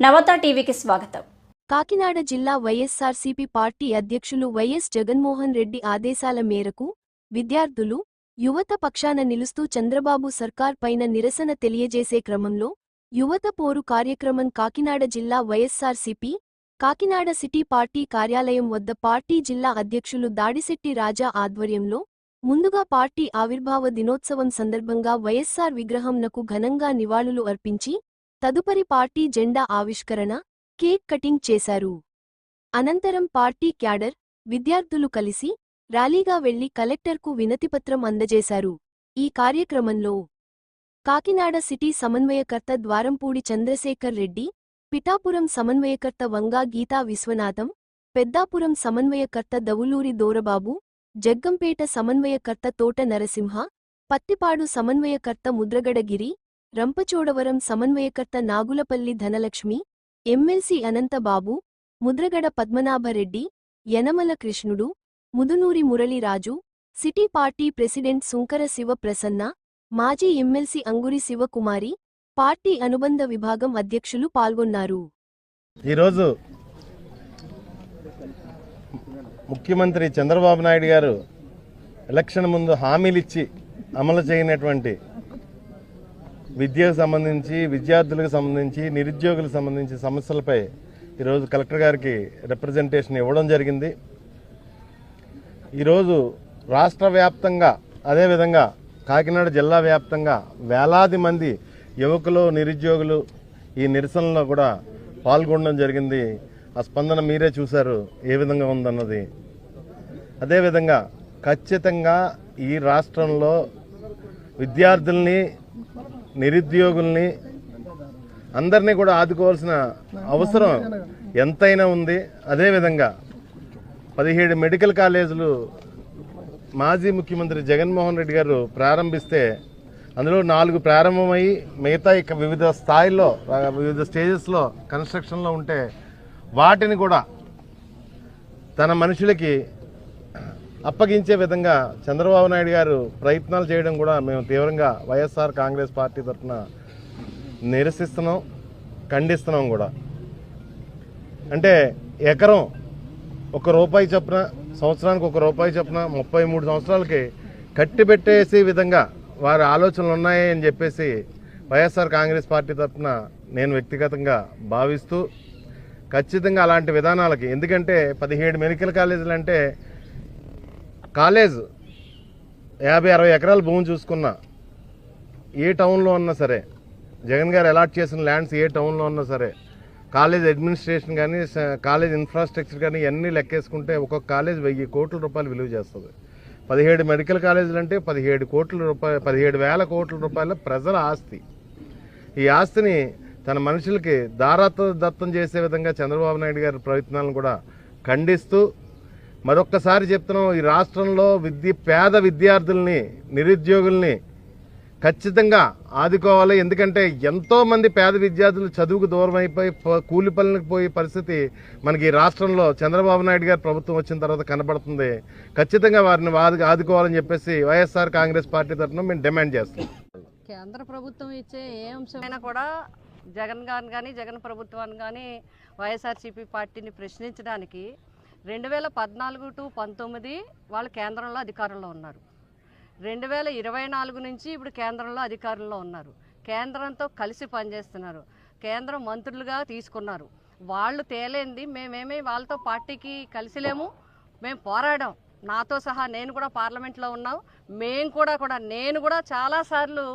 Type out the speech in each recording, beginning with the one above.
నవత టీవీకి స్వాగతం. కాకినాడ జిల్లా వైఎస్సార్సీపీ పార్టీ అధ్యక్షులు వైఎస్ జగన్మోహన్ రెడ్డి ఆదేశాల మేరకు విద్యార్థులు యువత పక్షాన నిలుస్తూ చంద్రబాబు సర్కార్ పైన నిరసన తెలియజేసే క్రమంలో యువత పోరు కార్యక్రమం కాకినాడ జిల్లా వైఎస్సార్సీపీ కాకినాడ సిటీ పార్టీ కార్యాలయం వద్ద పార్టీ జిల్లా అధ్యక్షులు దాడిశెట్టి రాజా ఆధ్వర్యంలో ముందుగా పార్టీ ఆవిర్భావ దినోత్సవం సందర్భంగా వైఎస్సార్ విగ్రహంనకు ఘనంగా నివాళులు అర్పించి తదుపరి పార్టీ జెండా ఆవిష్కరణ కేక్ కటింగ్ చేశారు. అనంతరం పార్టీ క్యాడర్ విద్యార్థులు కలిసి ర్యాలీగా వెళ్ళి కలెక్టర్కు వినతిపత్రం అందజేశారు. ఈ కార్యక్రమంలో కాకినాడ సిటీ సమన్వయకర్త ద్వారంపూడి చంద్రశేఖర్ రెడ్డి పిఠాపురం సమన్వయకర్త వంగా గీతా విశ్వనాథం పెద్దాపురం సమన్వయకర్త దవులూరి దోరబాబు జగ్గంపేట సమన్వయకర్త తోట నరసింహ పత్తిపాడు సమన్వయకర్త ముద్రగడగిరి రంపచోడవరం సమన్వయకర్త Nagulapalli Dhanalakshmi MLC Anantababu Mudragada Padmanabha Reddy Yanamala Krishnudu Mudunuri Muraliraju city party president Sunkara Siva Prasanna మాజీ ఎమ్మెల్సీ అంగురి శివకుమారి పార్టీ అనుబంధ విభాగం అధ్యక్షులు పాల్గొన్నారు. ఈరోజు ముఖ్యమంత్రి చంద్రబాబు నాయుడు గారు ఎలక్షన్ ముందు హామీలిచ్చి అమలు చేయనటువంటి విద్యకు సంబంధించి విద్యార్థులకు సంబంధించి నిరుద్యోగులకు సంబంధించి సమస్యలపై ఈరోజు కలెక్టర్ గారికి రిప్రజెంటేషన్ ఇవ్వడం జరిగింది. ఈరోజు రాష్ట్ర వ్యాప్తంగా అదేవిధంగా కాకినాడ జిల్లా వ్యాప్తంగా వేలాది మంది యువకులు నిరుద్యోగులు ఈ నిరసనలో కూడా పాల్గొనడం జరిగింది. ఆ స్పందన మీరే చూశారు ఏ విధంగా ఉందన్నది. అదేవిధంగా ఖచ్చితంగా ఈ రాష్ట్రంలో విద్యార్థుల్ని నిరుద్యోగుల్ని అందరినీ కూడా ఆదుకోవాల్సిన అవసరం ఎంతైనా ఉంది. అదేవిధంగా పదిహేడు మెడికల్ కాలేజీలు మాజీ ముఖ్యమంత్రి జగన్మోహన్ రెడ్డి గారు ప్రారంభిస్తే అందులో నాలుగు ప్రారంభమై మిగతా ఇక వివిధ స్థాయిల్లో వివిధ స్టేజెస్లో కన్స్ట్రక్షన్లో ఉంటే వాటిని కూడా తన మనుషులకి అప్పగించే విధంగా చంద్రబాబు నాయుడు గారు ప్రయత్నాలు చేయడం కూడా మేము తీవ్రంగా వైఎస్ఆర్ కాంగ్రెస్ పార్టీ తరఫున నిరసిస్తున్నాం ఖండిస్తున్నాం కూడా. అంటే ఎకరం ఒక రూపాయి చొప్పున సంవత్సరానికి ఒక రూపాయి చొప్పున ముప్పై మూడు సంవత్సరాలకి కట్టిబెట్టేసే విధంగా వారి ఆలోచనలు ఉన్నాయి అని చెప్పేసి వైఎస్ఆర్ కాంగ్రెస్ పార్టీ తరఫున నేను వ్యక్తిగతంగా భావిస్తూ ఖచ్చితంగా అలాంటి విధానాలకి ఎందుకంటే పదిహేడు మెడికల్ కాలేజీలు అంటే కాలేజ్. యాభై అరవై ఎకరాల భూమి చూసుకున్నా. ఏ టౌన్లో ఉన్నా సరే. జగన్ గారు అలాట్ చేసిన ల్యాండ్స్ ఏ టౌన్లో ఉన్నా సరే. కాలేజ్ అడ్మినిస్ట్రేషన్ కానీ కాలేజ్ ఇన్ఫ్రాస్ట్రక్చర్ కానీ ఇవన్నీ లెక్కేసుకుంటే ఒక్కొక్క కాలేజ్ వెయ్యి కోట్ల రూపాయలు విలువ చేస్తుంది. పదిహేడు మెడికల్ కాలేజీలు అంటే పదిహేడు కోట్ల రూపాయలు పదిహేడు వేల కోట్ల రూపాయల ప్రజల ఆస్తి. ఈ ఆస్తిని తన మనుషులకి దారాత దత్తం చేసే విధంగా చంద్రబాబు నాయుడు గారి ప్రయత్నాలను కూడా ఖండిస్తూ మరొక్కసారి చెప్తున్నాం ఈ రాష్ట్రంలో విద్య పేద విద్యార్థుల్ని నిరుద్యోగుల్ని ఖచ్చితంగా ఆదుకోవాలి. ఎందుకంటే ఎంతో మంది పేద విద్యార్థులు చదువుకు దూరం అయిపోయి కూలి పనులకు పోయే పరిస్థితి మనకి ఈ రాష్ట్రంలో చంద్రబాబు నాయుడు గారి ప్రభుత్వం వచ్చిన తర్వాత కనబడుతుంది. ఖచ్చితంగా వారిని ఆదు- ఆదుకోవాలని చెప్పేసి వైఎస్ఆర్ కాంగ్రెస్ పార్టీ తరఫున మేము డిమాండ్ చేస్తాం కేంద్ర ప్రభుత్వం ఇచ్చే ఏ అంశమైనా కూడా జగన్ గారిని కానీ జగన్ ప్రభుత్వాన్ని కానీ వైఎస్ఆర్సీపీ పార్టీని ప్రశ్నించడానికి రెండు వేల పద్నాలుగు టు పంతొమ్మిది వాళ్ళు కేంద్రంలో అధికారంలో ఉన్నారు. రెండు వేల ఇరవై నాలుగు నుంచి ఇప్పుడు కేంద్రంలో అధికారంలో ఉన్నారు. కేంద్రంతో కలిసి పనిచేస్తున్నారు. కేంద్రం మంత్రులుగా తీసుకున్నారు. వాళ్ళు తేలేంది మేమేమి వాళ్ళతో పార్టీకి కలిసిలేము మేము పోరాడాం. నాతో సహా నేను కూడా పార్లమెంట్లో ఉన్నాం మేము కూడా కూడా నేను కూడా చాలాసార్లు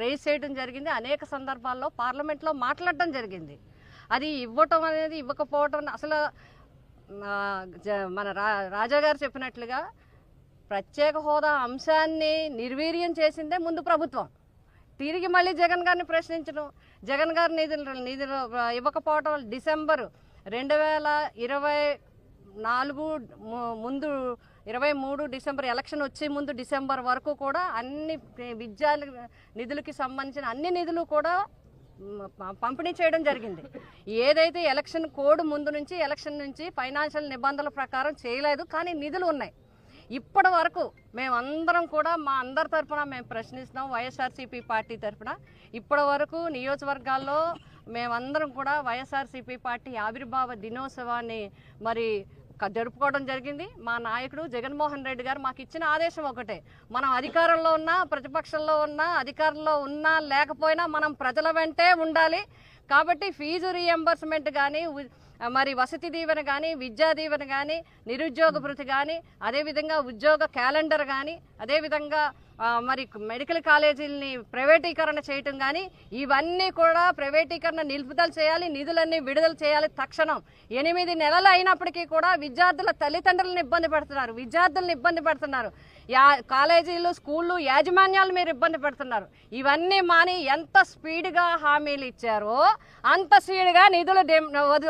రేస్ చేయడం జరిగింది. అనేక సందర్భాల్లో పార్లమెంట్లో మాట్లాడడం జరిగింది. అది ఇవ్వటం అనేది ఇవ్వకపోవటం అసలు మన రా రాజా గారు చెప్పినట్లుగా ప్రత్యేక హోదా అంశాన్ని నిర్వీర్యం చేసిందే ముందు ప్రభుత్వం. తిరిగి మళ్ళీ జగన్ గారిని ప్రశ్నించడం జగన్ గారు నిధులు నిధులు ఇవ్వకపోవటం డిసెంబర్ రెండు వేల ఇరవై నాలుగు ము- ముందు ఇరవై మూడు డిసెంబర్ ఎలక్షన్ వచ్చే ముందు డిసెంబర్ వరకు కూడా అన్ని విద్యా నిధులకి సంబంధించిన అన్ని నిధులు కూడా పంపిణీ చేయడం జరిగింది. ఏదైతే ఎలక్షన్ కోడ్ ముందు నుంచి ఎలక్షన్ నుంచి ఫైనాన్షియల్ నిబంధనల ప్రకారం చేయలేదు కానీ నిధులు ఉన్నాయి. ఇప్పటి వరకు మేమందరం కూడా మా అందరి తరఫున మేము ప్రశ్నిస్తున్నాం వైఎస్ఆర్సీపీ పార్టీ తరఫున ఇప్పటి వరకు నియోజకవర్గాల్లో మేమందరం కూడా వైఎస్ఆర్సీపీ పార్టీ ఆవిర్భావ దినోత్సవాన్ని మరి జరుపుకోవడం జరిగింది. మా నాయకుడు జగన్మోహన్ రెడ్డి గారు మాకు ఇచ్చిన ఆదేశం ఒకటే. మనం అధికారంలో ఉన్నా ప్రతిపక్షంలో ఉన్నా అధికారంలో ఉన్నా లేకపోయినా మనం ప్రజల వెంటే ఉండాలి. కాబట్టి ఫీజు రీఎంబర్స్మెంట్ కానీ మరి వసతి దీవెన కానీ విద్యా దీవెన కానీ నిరుద్యోగ భృతి కానీ అదేవిధంగా ఉద్యోగ క్యాలెండర్ కానీ అదేవిధంగా మరి మెడికల్ కాలేజీలని ప్రైవేటీకరణ చేయటం కానీ ఇవన్నీ కూడా ప్రైవేటీకరణ నిలుపుదల చేయాలి నిధులన్నీ విడుదల చేయాలి తక్షణం. ఎనిమిది నెలలు అయినప్పటికీ కూడా విద్యార్థుల తల్లిదండ్రులను ఇబ్బంది పెడుతున్నారు విద్యార్థులను ఇబ్బంది పెడుతున్నారు. యా కాలేజీలు స్కూళ్ళు యాజమాన్యాలు మీరు ఇబ్బంది పెడుతున్నారు. ఇవన్నీ మాని ఎంత స్పీడ్గా హామీలు ఇచ్చారో అంత స్పీడ్గా నిధులు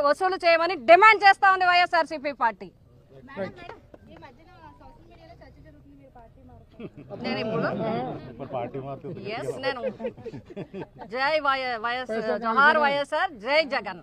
వసూలు చేయమని డిమాండ్ చేస్తా ఉంది వైఎస్ఆర్సీపీ పార్టీ. నేను ఇప్పుడు ఎస్ నేను జై వై వైఎస్ జోహార్ వైఎస్ఆర్ జై జగన్